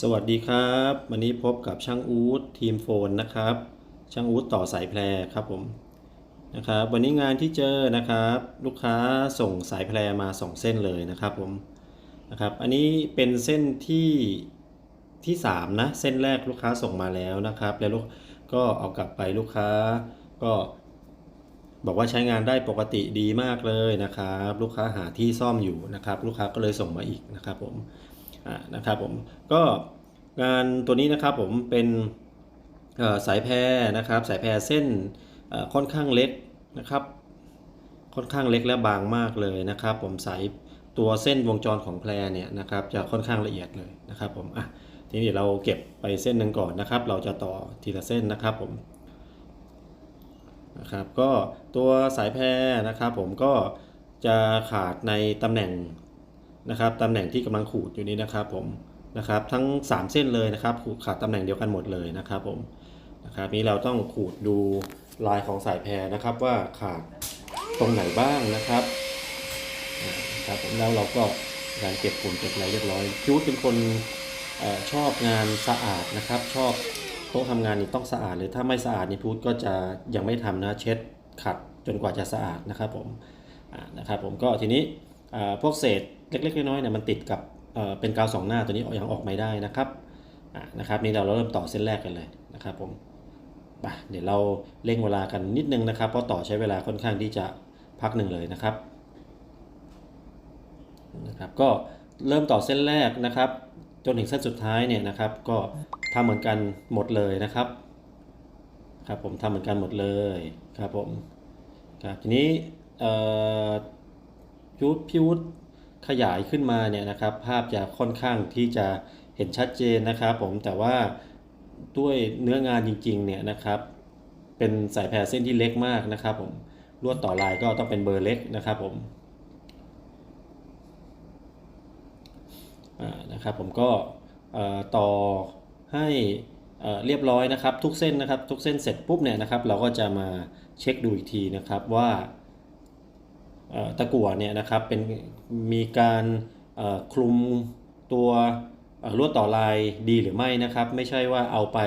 สวัสดีครับ วันนี้พบกับช่างอู๊ดทีมโฟนนะครับ ช่างอู๊ดต่อสายแพรครับผมนะครับวันนี้งานที่เจอนะครับ ลูกค้าส่งสายแพรมา 2 เส้นเลยนะครับผมนะครับอันนี้เป็นเส้นที่ที่3นะเส้นแรกลูกค้าส่งมาแล้วนะครับ แล้วลูกก็เอากลับไปลูกค้าก็บอกว่าใช้งานได้ปกติดีมากเลยนะครับ ลูกค้าหาที่ซ่อมอยู่นะครับ ลูกค้าก็เลยส่งมาอีกนะครับผม นะครับผมก็งานตัวนี้นะครับผมเป็นสายแพรนะครับ สายแพรเส้นค่อนข้างเล็กนะครับ ค่อนข้างเล็กและบางมากเลยนะครับ ผมสายตัวเส้นวงจรของแพรเนี่ยนะครับจะค่อนข้างละเอียดเลยนะครับผมอะทีนี้เราเก็บไปเส้นหนึ่งก่อนนะครับ เราจะต่อทีละเส้นนะครับผมนะครับก็ตัวสายแพรนะครับผมก็จะขาดในตำแหน่ง นะครับตำแหน่งที่กำลังขูดอยู่นี้นะครับผมนะครับทั้ง 3 เส้นเลยนะครับขูดขาดตำแหน่งเดียวกันหมดเลยนะครับผมนะครับนี้เราต้องขูดดูลายของสายแพรนะครับว่าขาดตรงไหนบ้างนะครับครับผมแล้วเราก็การเก็บฝุ่นเก็บอะไรเรียบร้อยคิวเป็นคนอชอบงานสะอาดนะครับ ชอบโต๊ะทำงานนี่ต้องสะอาดเลยถ้าไม่สะอาดนี่พูดก็จะยังไม่ทำนะเช็ดขัดจนกว่าจะสะอาดนะครับผมนะครับผมก็ทีนี้ พวกเศษเล็กๆน้อยๆเนี่ยมันติดกับเป็นกาวสองหน้าตัวนี้ยังออกไม่ได้นะครับนะครับนี่เราเริ่มต่อเส้นแรกกันเลยนะครับผมปเดี๋ยวเราเร่งเวลากันนิดนึงนะครับ เพราะต่อใช้เวลาค่อนข้างที่จะพักหนึ่งเลยนะครับนะครับ ก็เริ่มต่อเส้นแรกนะครับ จนถึงเส้นสุดท้ายเนี่ยนะครับ ก็ทำเหมือนกันหมดเลยนะครับ ครับผมทำเหมือนกันหมดเลยครับผมครับทีนี้เอ่อ พิวพิวขยายขึ้นมาเนี่ยนะครับภาพจะค่อนข้างที่จะเห็นชัดเจนนะครับผมแต่ว่าด้วยเนื้องานจริงๆเนี่ยนะครับ เป็นสายแพรเส้นที่เล็กมากนะครับผมลวดต่อลายก็ต้องเป็นเบอร์เล็กนะครับผมนะครับผมก็ต่อให้เอ่อเรียบร้อยนะครับ ทุกเส้นนะครับ ทุกเส้นเสร็จปุ๊บเนี่ยนะครับ เราก็จะมาเช็คดูอีกทีนะครับว่า ตะกั่วเนี่ยนะครับเป็นมีการคลุมตัวลวดต่อลายดีหรือไม่นะครับ ไม่ใช่ว่าเอาไป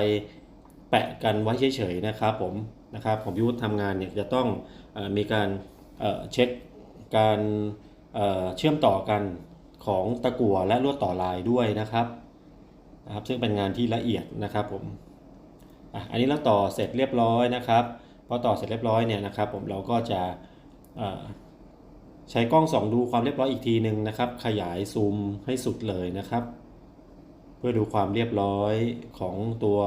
แปะกันไว้เฉยๆนะครับผมนะครับผมพิวุฒิทำงานเนี่ยจะต้องอมีการเช็คการเชื่อมต่อกันของตะกั่วและลวดต่อลายด้วยนะครับนะครับ ซึ่งเป็นงานที่ละเอียดนะครับผมอะอันนี้เราต่อเสร็จเรียบร้อยนะครับพอต่อเสร็จเรียบร้อยเนี่ยนะครับผมเราก็จะ ใช้กล้องส่องดูความเรียบร้อยอีกทีหนึ่งนะครับ ขยายซูมให้สุดเลยนะครับ เพื่อดูความเรียบร้อยของตัว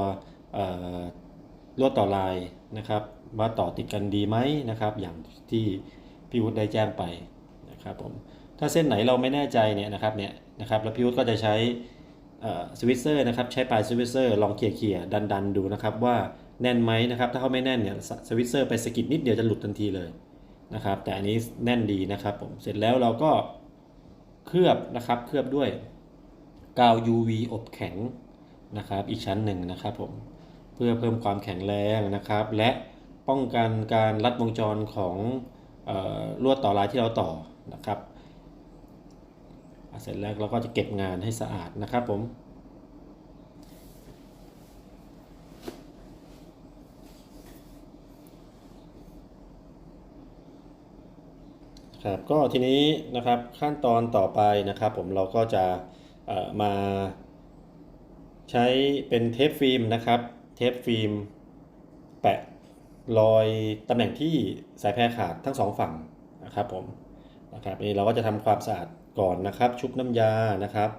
ลวดต่อลายนะครับว่าต่อติดกันดีไหมนะครับ อย่างที่พี่วุฒิได้แจ้งไปนะครับผมถ้าเส้นไหนเราไม่แน่ใจเนี่ยนะครับเนี่ยนะครับแล้วพี่วุฒิก็จะใช้สวิตเซอร์นะครับใช้ปลายสวิตเซอร์ลองเขี่ยๆดันๆดูนะครับว่าแน่นไหมนะครับถ้าเขาไม่แน่นเนี่ยสวิตเซอร์ไปสกิดนิดเดียวจะหลุดทันทีเลย นะครับ แต่อันนี้แน่นดีนะครับผมเสร็จแล้วเราก็เคลือบนะครับเคลือบด้วยกาว UV อบแข็งนะครับอีกชั้นหนึ่งนะครับผมเพื่อเพิ่มความแข็งแรงนะครับ และป้องกันการลัดวงจรของออลวดต่อลายที่เราต่อนะครับ เสร็จแล้วเราก็จะเก็บงานให้สะอาดนะครับผม ครับก็ทีนี้นะครับขั้นตอนต่อไปนะครับผมเราก็จะมาใช้เป็นเทปฟิล์มนะครับเทปฟิล์มแปะรอยตำแหน่งที่สายแพรขาดทั้งสองฝั่งนะครับผมนะครับนี่เราก็จะทำความสะอาดก่อนนะครับ ชุบน้ำยานะครับ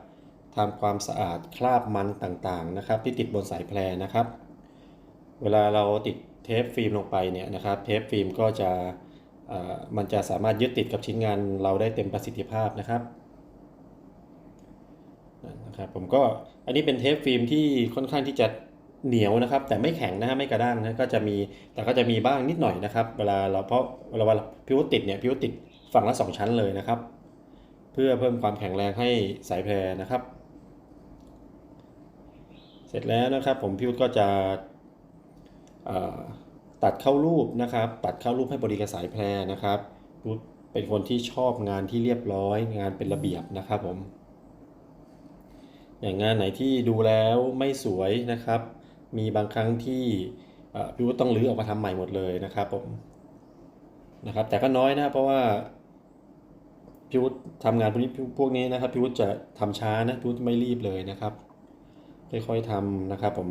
ทำความสะอาดคราบมันต่างๆนะครับ ที่ติดบนสายแพรนะครับ เวลาเราติดเทปฟิล์มลงไปเนี่ยนะครับ เทปฟิล์มก็จะ มันจะสามารถยึดติดกับชิ้นงานเราได้เต็มประสิทธิภาพนะครับนะครับ ผมก็อันนี้เป็นเทปฟิล์มที่ค่อนข้างที่จะเหนียวนะครับ แต่ไม่แข็งนะฮะไม่กระด้างนะก็จะมีแต่ก็จะมีบ้างนิดหน่อยนะครับ เวลาเราเพราะเวลาพิวติดเนี่ยพิวติดฝั่งละสองชั้นเลยนะครับ เพื่อเพิ่มความแข็งแรงให้สายแพรนะครับ เสร็จแล้วนะครับผมพิวก็จะ ตัดเข้ารูปนะครับ ตัดเข้ารูปให้บริกับสายแพรนะครับพิวเป็นคนที่ชอบงานที่เรียบร้อยงานเป็นระเบียบนะครับผม อย่างงานไหนที่ดูแล้วไม่สวยนะครับ มีบางครั้งที่พี่วุฒิต้องรื้อออกมาทำใหม่หมดเลยนะครับผมนะครับ แต่ก็น้อยนะเพราะว่าพี่วุฒิทำงานพวกนี้พวกนี้นะครับพี่วุฒิจะทำช้านะพี่วุฒิไม่รีบเลยนะครับค่อยๆทำนะครับผม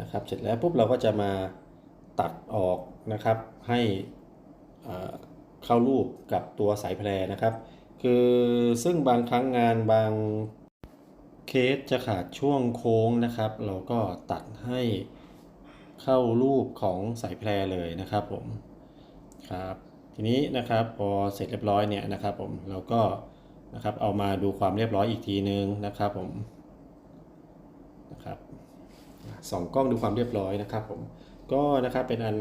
นะครับ เสร็จแล้วปุ๊บเราก็จะมาตัดออกนะครับให้เอ่อเข้ารูปกับตัวสายแพรนะครับ คือซึ่งบางครั้งงานบางเคสจะขาดช่วงโค้งนะครับ เราก็ตัดให้เข้ารูปของสายแพรเลยนะครับผมครับทีนี้นะครับพอเสร็จเรียบร้อยเนี่ยนะครับผมเราก็นะครับเอามาดูความเรียบร้อยอีกทีนึงนะครับผมนะครับ สองกล้องดูความเรียบร้อยนะครับผมก็นะครับเป็นอัน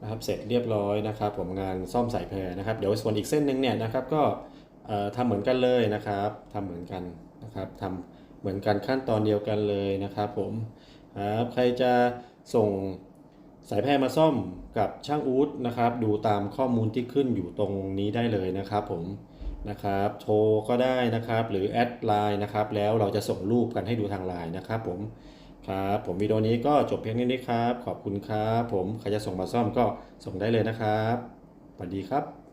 นะครับเสร็จเรียบร้อยนะครับ ผมงานซ่อมสายแพรนะครับเดี๋ยวส่วนอีกเส้นหนึ่งเนี่ยนะครับก็เอ่อทำเหมือนกันเลยนะครับทำเหมือนกันนะครับทำเหมือนกันขั้นตอนเดียวกันเลยนะครับผมครับใครจะส่งสายแพรมาซ่อมกับช่างอู๊ดนะครับ ดูตามข้อมูลที่ขึ้นอยู่ตรงนี้ได้เลยนะครับผมนะครับโทรก็ได้นะครับ หรือแอดไลน์นะครับ แล้วเราจะส่งรูปกันให้ดูทางไลน์นะครับผม ครับ ผมวิดีโอนี้ก็จบเพียงเท่านี้ครับ ขอบคุณครับ ผมใครจะส่งมาซ่อมก็ส่งได้เลยนะครับสวัสดีครับ